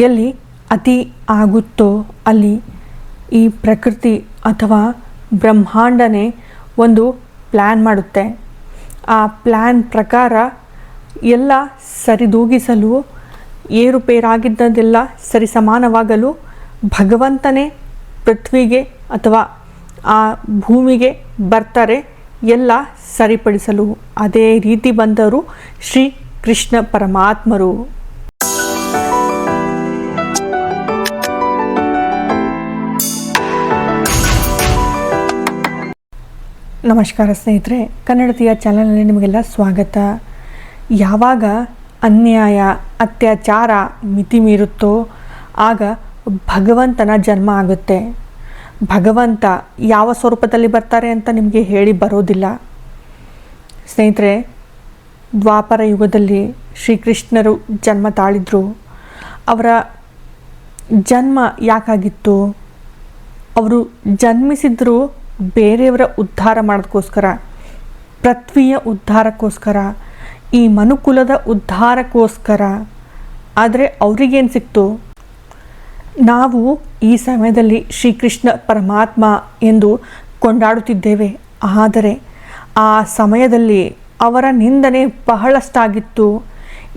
ಎಲ್ಲಿ ಅತಿ ಆಗುತ್ತೋ ಅಲ್ಲಿ ಈ ಪ್ರಕೃತಿ ಅಥವಾ ಬ್ರಹ್ಮಾಂಡನೇ ಒಂದು ಪ್ಲ್ಯಾನ್ ಮಾಡುತ್ತೆ. ಆ ಪ್ಲ್ಯಾನ್ ಪ್ರಕಾರ ಎಲ್ಲ ಸರಿದೂಗಿಸಲು, ಏರುಪೇರಾಗಿದ್ದದೆಲ್ಲ ಸರಿಸಮಾನವಾಗಲು ಭಗವಂತನೇ ಪೃಥ್ವಿಗೆ ಅಥವಾ ಆ ಭೂಮಿಗೆ ಬರ್ತಾರೆ ಎಲ್ಲ ಸರಿಪಡಿಸಲು. ಅದೇ ರೀತಿ ಬಂದರು ಶ್ರೀ ಕೃಷ್ಣ ಪರಮಾತ್ಮರು. ನಮಸ್ಕಾರ ಸ್ನೇಹಿತರೆ, ಕನ್ನಡತಿಯ ಚಾನಲ್ನಲ್ಲಿ ನಿಮಗೆಲ್ಲ ಸ್ವಾಗತ. ಯಾವಾಗ ಅನ್ಯಾಯ, ಅತ್ಯಾಚಾರ, ಮಿತಿ ಮೀರುತ್ತೋ, ಆಗ ಭಗವಂತನ ಜನ್ಮ ಆಗುತ್ತೆ. ಭಗವಂತ ಯಾವ ಸ್ವರೂಪದಲ್ಲಿ ಬರ್ತಾರೆ ಅಂತ ನಿಮಗೆ ಹೇಳಿ ಬರೋದಿಲ್ಲ. ಸ್ನೇಹಿತರೆ, ದ್ವಾಪರ ಯುಗದಲ್ಲಿ ಶ್ರೀಕೃಷ್ಣರು ಜನ್ಮ ತಾಳಿದ್ರು. ಅವರ ಜನ್ಮ ಯಾಕಾಗಿತ್ತು? ಅವರು ಜನ್ಮಿಸಿದ್ರು ಬೇರೆಯವರ ಉದ್ಧಾರ ಮಾಡೋದಕ್ಕೋಸ್ಕರ, ಪೃಥ್ವಿಯ ಉದ್ಧಾರಕ್ಕೋಸ್ಕರ, ಈ ಮನುಕುಲದ ಉದ್ಧಾರಕ್ಕೋಸ್ಕರ. ಆದರೆ ಅವರಿಗೇನು ಸಿಕ್ತು? ನಾವು ಈ ಸಮಯದಲ್ಲಿ ಶ್ರೀಕೃಷ್ಣ ಪರಮಾತ್ಮ ಎಂದು ಕೊಂಡಾಡುತ್ತಿದ್ದೇವೆ. ಆದರೆ ಆ ಸಮಯದಲ್ಲಿ ಅವರ ನಿಂದನೆ ಬಹಳಷ್ಟಾಗಿತ್ತು.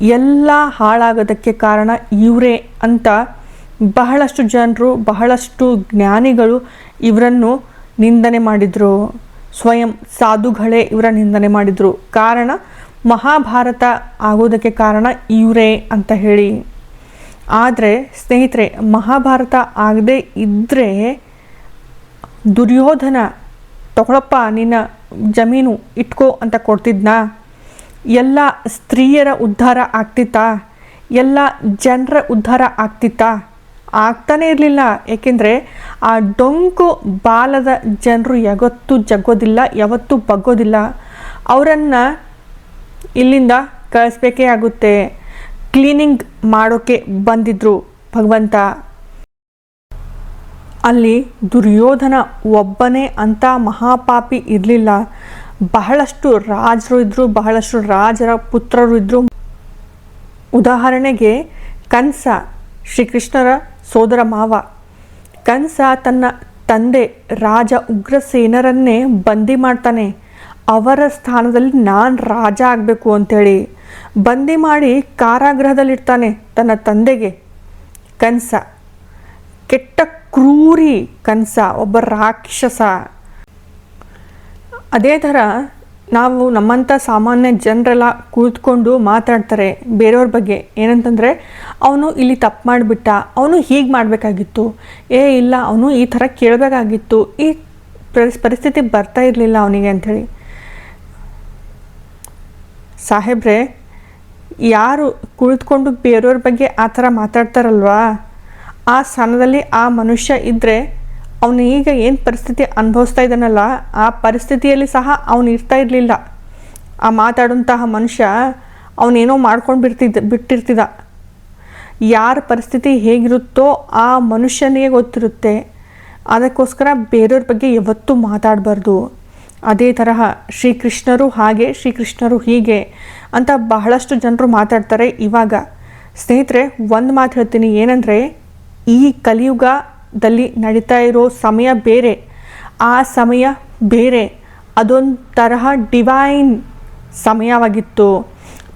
ಎಲ್ಲ ಹಾಳಾಗೋದಕ್ಕೆ ಕಾರಣ ಇವರೇ ಅಂತ ಬಹಳಷ್ಟು ಜನರು, ಬಹಳಷ್ಟು ಜ್ಞಾನಿಗಳು ಇವರನ್ನು ನಿಂದನೆ ಮಾಡಿದರು, ಸ್ವಯಂ ಸಾಧುಗಳೇ ಇವರ ನಿಂದನೆ ಮಾಡಿದರು. ಕಾರಣ, ಮಹಾಭಾರತ ಆಗೋದಕ್ಕೆ ಕಾರಣ ಇವರೇ ಅಂತ ಹೇಳಿ. ಆದರೆ, ಸ್ನೇಹಿತರೆ, ಮಹಾಭಾರತ ಆಗದೆ ಇದ್ದರೆ ದುರ್ಯೋಧನ, ತಗೊಳಪ್ಪ, ನಿನ್ನ ಜಮೀನು ಇಟ್ಕೋ ಅಂತ ಕೊಡ್ತಿದ್ನಾ? ಎಲ್ಲ ಸ್ತ್ರೀಯರ ಉದ್ಧಾರ ಆಗ್ತಿತ್ತಾ? ಎಲ್ಲ ಜನರ ಉದ್ಧಾರ ಆಗ್ತಿತ್ತಾ? ಆಗ್ತಾನೇ ಇರಲಿಲ್ಲ. ಏಕೆಂದರೆ ಆ ಡೊಂಕು ಬಾಲದ ಜನರು ಯಾವತ್ತೂ ಜಗ್ಗೋದಿಲ್ಲ, ಯಾವತ್ತೂ ಬಗ್ಗೋದಿಲ್ಲ. ಅವರನ್ನು ಇಲ್ಲಿಂದ ಕಳಿಸ್ಬೇಕೇ ಆಗುತ್ತೆ. ಕ್ಲೀನಿಂಗ್ ಮಾಡೋಕ್ಕೆ ಬಂದಿದ್ರು ಭಗವಂತ. ಅಲ್ಲಿ ದುರ್ಯೋಧನ ಒಬ್ಬನೇ ಅಂತ ಮಹಾಪಾಪಿ ಇರಲಿಲ್ಲ. ಬಹಳಷ್ಟು ರಾಜರು ಇದ್ದರು ಬಹಳಷ್ಟು ರಾಜರ ಪುತ್ರರು ಇದ್ದರು ಉದಾಹರಣೆಗೆ ಕಂಸ ಶ್ರೀಕೃಷ್ಣರ ಸೋದರ ಮಾವ ಕಂಸ ತನ್ನ ತಂದೆ ರಾಜ ಉಗ್ರಸೇನರನ್ನೇ ಬಂದಿ ಮಾಡ್ತಾನೆ. ಅವರ ಸ್ಥಾನದಲ್ಲಿ ನಾನು ರಾಜ ಆಗಬೇಕು ಅಂಥೇಳಿ ಬಂದಿ ಮಾಡಿ ಕಾರಾಗೃಹದಲ್ಲಿರ್ತಾನೆ ತನ್ನ ತಂದೆಗೆ. ಕಂಸ ಕೆಟ್ಟ ಕ್ರೂರಿ ಕಂಸ ಒಬ್ಬ ರಾಕ್ಷಸ. ಅದೇ ಥರ ನಾವು ನಮ್ಮಂಥ ಸಾಮಾನ್ಯ ಜನರೆಲ್ಲ ಕೂತ್ಕೊಂಡು ಮಾತಾಡ್ತಾರೆ ಬೇರೆಯವ್ರ ಬಗ್ಗೆ. ಏನಂತಂದರೆ, ಅವನು ಇಲ್ಲಿ ತಪ್ಪು ಮಾಡಿಬಿಟ್ಟ, ಅವನು ಹೀಗೆ ಮಾಡಬೇಕಾಗಿತ್ತು. ಏ, ಇಲ್ಲ, ಅವನು ಈ ಥರ ಕೇಳಬೇಕಾಗಿತ್ತು. ಈ ಪರಿಸ್ ಪರಿಸ್ಥಿತಿ ಬರ್ತಾ ಇರಲಿಲ್ಲ ಅವನಿಗೆ ಅಂಥೇಳಿ. ಸಾಹೇಬ್ರೆ, ಯಾರು ಕುಳಿತುಕೊಂಡು ಬೇರೆಯವ್ರ ಬಗ್ಗೆ ಆ ಥರ ಮಾತಾಡ್ತಾರಲ್ವಾ? ಆ ಸ್ಥಾನದಲ್ಲಿ ಆ ಮನುಷ್ಯ ಇದ್ದರೆ ಅವನು ಈಗ ಏನು ಪರಿಸ್ಥಿತಿ ಅನುಭವಿಸ್ತಾ ಇದ್ದಾನಲ್ಲ, ಆ ಪರಿಸ್ಥಿತಿಯಲ್ಲಿ ಸಹ ಅವನು ಇರ್ತಾ ಇರಲಿಲ್ಲ. ಆ ಮಾತಾಡುವಂತಹ ಮನುಷ್ಯ ಅವನೇನೋ ಮಾಡ್ಕೊಂಡು ಬಿಡ್ತಿದ್ದ, ಬಿಟ್ಟಿರ್ತಿದ್ದ. ಯಾರ ಪರಿಸ್ಥಿತಿ ಹೇಗಿರುತ್ತೋ ಆ ಮನುಷ್ಯನಿಗೆ ಗೊತ್ತಿರುತ್ತೆ. ಅದಕ್ಕೋಸ್ಕರ ಬೇರೆಯವ್ರ ಬಗ್ಗೆ ಯಾವತ್ತೂ ಮಾತಾಡಬಾರ್ದು. ಅದೇ ತರಹ ಶ್ರೀಕೃಷ್ಣರು ಹಾಗೆ, ಶ್ರೀಕೃಷ್ಣರು ಹೀಗೆ ಅಂತ ಬಹಳಷ್ಟು ಜನರು ಮಾತಾಡ್ತಾರೆ ಇವಾಗ. ಸ್ನೇಹಿತರೆ, ಒಂದು ಮಾತು ಹೇಳ್ತೀನಿ ಏನಂದರೆ, ಈ ಕಲಿಯುಗದಲ್ಲಿ ನಡೀತಾ ಇರೋ ಸಮಯ ಬೇರೆ, ಆ ಸಮಯ ಬೇರೆ. ಅದೊಂದು ತರಹ ಡಿವೈನ್ ಸಮಯವಾಗಿತ್ತು.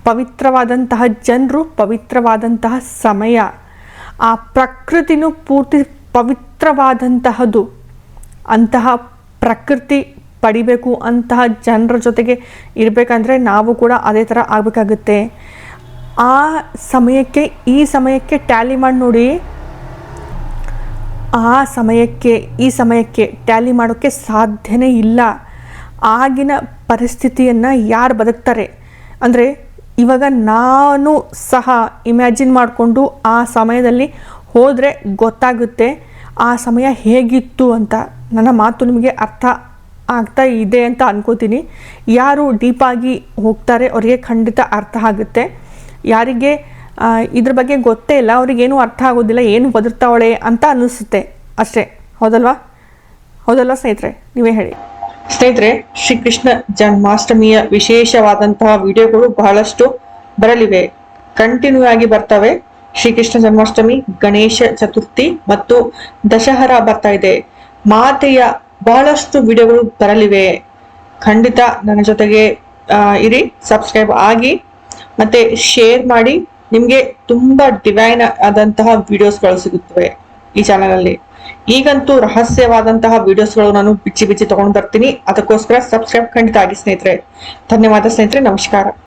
ಪವಿತ್ರವಾದಂತಹ ಜನರು ಪವಿತ್ರವಾದಂತಹ ಸಮಯ. ಆ ಪ್ರಕೃತಿನೂ ಪೂರ್ತಿ ಪವಿತ್ರವಾದಂತಹದ್ದು ಅಂತಹ ಪ್ರಕೃತಿ ಪಡಿಬೇಕು ಅಂತಹ ಜನರ ಜೊತೆಗೆ ಇರಬೇಕಂದ್ರೆ ನಾವು ಕೂಡ ಅದೇ ಥರ ಆಗಬೇಕಾಗುತ್ತೆ. ಆ ಸಮಯಕ್ಕೆ, ಈ ಸಮಯಕ್ಕೆ ಟ್ಯಾಲಿ ಮಾಡಿ ನೋಡಿ. ಆ ಸಮಯಕ್ಕೆ, ಈ ಸಮಯಕ್ಕೆ ಟ್ಯಾಲಿ ಮಾಡೋಕ್ಕೆ ಸಾಧ್ಯನೇ ಇಲ್ಲ. ಆಗಿನ ಪರಿಸ್ಥಿತಿಯನ್ನು ಯಾರು ಬದುಕ್ತಾರೆ? ಅಂದರೆ ಇವಾಗ ನಾನು ಸಹ ಇಮ್ಯಾಜಿನ್ ಮಾಡಿಕೊಂಡು ಆ ಸಮಯದಲ್ಲಿ ಹೋದರೆ ಗೊತ್ತಾಗುತ್ತೆ, ಆ ಸಮಯ ಹೇಗಿತ್ತು ಅಂತ. ನನ್ನ ಮಾತು ನಿಮಗೆ ಅರ್ಥ ಆಗ್ತಾ ಇದೆ ಅಂತ ಅನ್ಕೋತೀನಿ. ಯಾರು ಡೀಪಾಗಿ ಹೋಗ್ತಾರೆ, ಅವರಿಗೆ ಖಂಡಿತ ಅರ್ಥ ಆಗುತ್ತೆ. ಯಾರಿಗೆ ಇದ್ರ ಬಗ್ಗೆ ಗೊತ್ತೇ ಇಲ್ಲ. ಅವ್ರಿಗೇನು ಅರ್ಥ ಆಗೋದಿಲ್ಲ, ಏನು ಬದುಕ್ತಾವಳೆ ಅಂತ ಅನ್ನಿಸುತ್ತೆ ಅಷ್ಟೇ. ಹೌದಲ್ವಾ? ಹೌದಲ್ವಾ ಸ್ನೇಹಿತರೆ? ನೀವೇ ಹೇಳಿ. ಸ್ನೇಹಿತರೆ, ಶ್ರೀಕೃಷ್ಣ ಜನ್ಮಾಷ್ಟಮಿಯ ವಿಶೇಷವಾದಂತಹ ವಿಡಿಯೋಗಳು ಬಹಳಷ್ಟು ಬರಲಿವೆ. ಕಂಟಿನ್ಯೂ ಆಗಿ ಬರ್ತವೆ. ಶ್ರೀಕೃಷ್ಣ ಜನ್ಮಾಷ್ಟಮಿ, ಗಣೇಶ ಚತುರ್ಥಿ ಮತ್ತು ದಶಹರ ಬರ್ತಾ ಇದೆ. ಮಾತೆಯ ಬಹಳಷ್ಟು ವಿಡಿಯೋಗಳು ಬರಲಿವೆ. ಖಂಡಿತ ನನ್ನ ಜೊತೆಗೆ ಇರಿ, ಸಬ್ಸ್ಕ್ರೈಬ್ ಆಗಿ ಮತ್ತೆ ಶೇರ್ ಮಾಡಿ. ನಿಮ್ಗೆ ತುಂಬಾ ಡಿವೈನ್ ಆದಂತಹ ವಿಡಿಯೋಸ್ಗಳು ಸಿಗುತ್ತವೆ ಈ ಚಾನಲ್ ಅಲ್ಲಿ. ಈಗಂತೂ ರಹಸ್ಯವಾದಂತಹ ವಿಡಿಯೋಸ್ಗಳು ನಾನು ಬಿಚ್ಚಿ ಬಿಚ್ಚಿ ತಗೊಂಡು ಬರ್ತೀನಿ. ಅದಕ್ಕೋಸ್ಕರ ಸಬ್ಸ್ಕ್ರೈಬ್ ಖಂಡಿತ ಆಗಿ ಸ್ನೇಹಿತರೆ. ಧನ್ಯವಾದ ಸ್ನೇಹಿತರೆ. ನಮಸ್ಕಾರ.